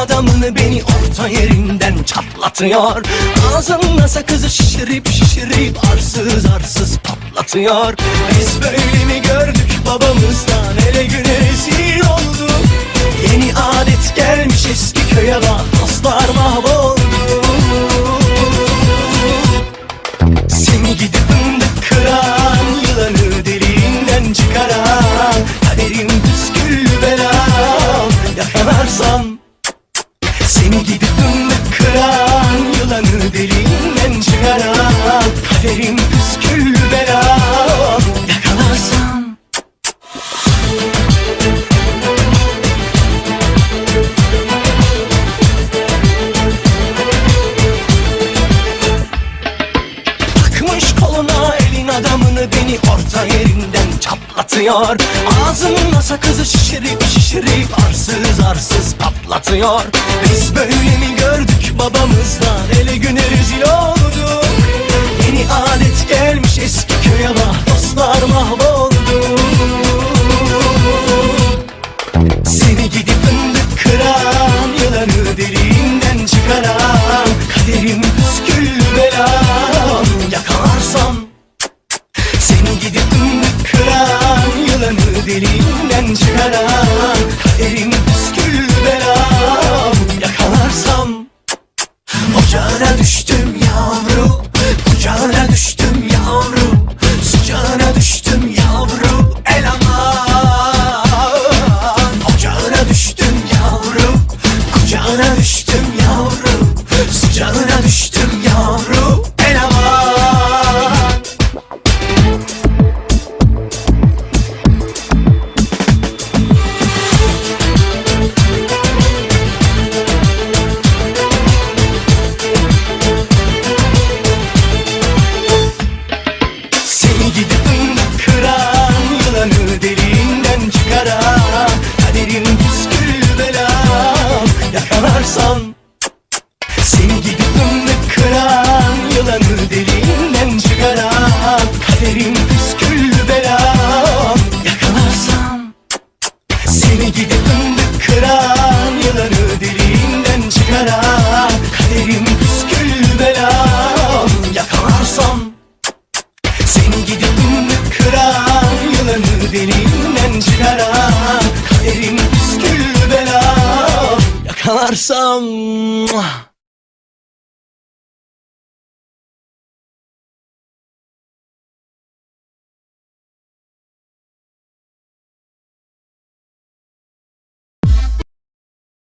adamını beni orta yerinden çatlatıyor. Ağzında sakızı şişirip şişirip arsız arsız patlatıyor Biz böyle mi gördük babamızdan orta yerinden çatlatıyor. Ağzımla sakızı şişirip şişirip arsız arsız patlatıyor. Biz böyle mi gördük babamızdan? Ele güne rezil olduk Deliğinden çıkaran Kaderim püsküllü belam Yakalarsam Ocağına düştüm yavru Kucağına düştüm yavru Sıcağına düştüm yavru El aman. Ocağına düştüm yavru Kucağına düştüm Kaderim püskül belam Yakalarsam Seni gidip fındık kıran Yılanı deliğinden çıkaran. Kaderim püskül belam Yakalarsam seni gidip fındık kıran Yılanı deliğinden çıkaran. Kaderim püskül belam Yakalarsam!